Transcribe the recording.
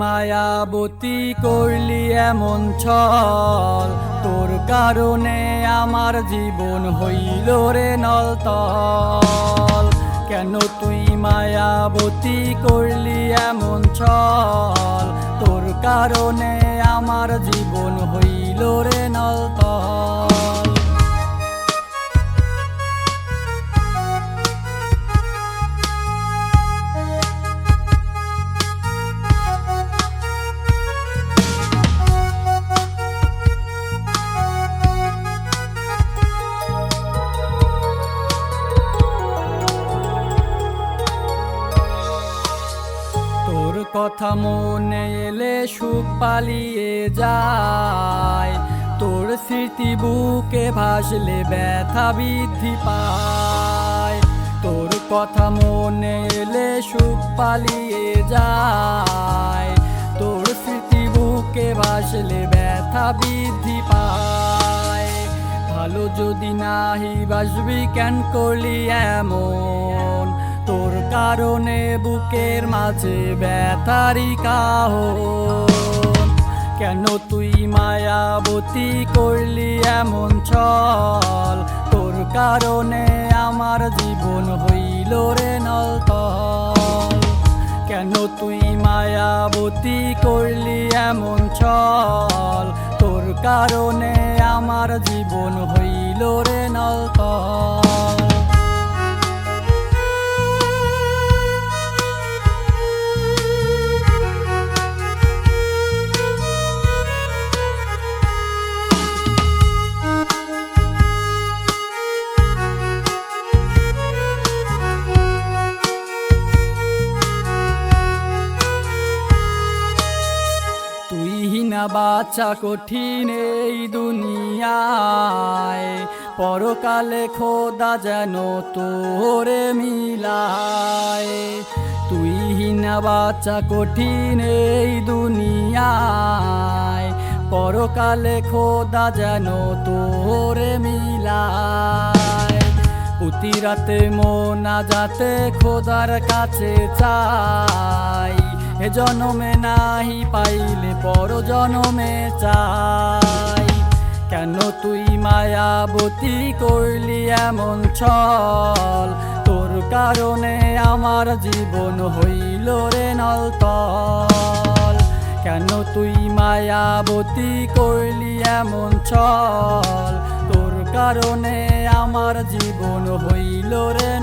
মায়াবতী করলি এমন ছল। তোর কারণে আমার জীবন হইল রে নলতল। কেন তুই মায়াবতী করলি এমন ছল? তোর কারণে আমার জীবন হইল রে নলতল। কথা মনে এলে সুখ পালিয়ে যায়। তোর স্মৃতি বুকে ভাসলে ব্যথা বৃদ্ধি পায়। তোর কথা মনে এলে সুখ পালিয়ে যায়। তোর স্মৃতি বুকে ভাসলে ব্যথা বৃদ্ধি পায়। ভালো যদি নাহি, বাসবি কেন করলি এমন তোর কারণে বুকের মাঝে ব্যথারি কাহ কেন তুই মায়াবতী করলি এমন ছল? তোর কারণে আমার জীবন হইল রে নলতল। কেন তুই মায়াবতী করলি এমন ছল? তোর কারণে আমার জীবন হইল রে নলতল। হিনা বাচ্চা কঠিন এই দুনিয়ায়। পরকালে খোদা যেন তোরে মিলায়। তুই হিনা, বাচ্চা কঠিন এই দুনিয়ায়। পরকালে খোদা যেন তোরে মিলায়। প্রতি রাতে মোনা যাতে খোদার কাছে চাই। এ জনমে নাহি পাইলে পর জনমে চাই। কেন তুই মায়াবতী করলি এমন ছল? তোর কারণে আমার জীবন হইল রে নলতল। কেন তুই মায়াবতী করলি এমন ছল? তোর কারণে আমার জীবন হইল রে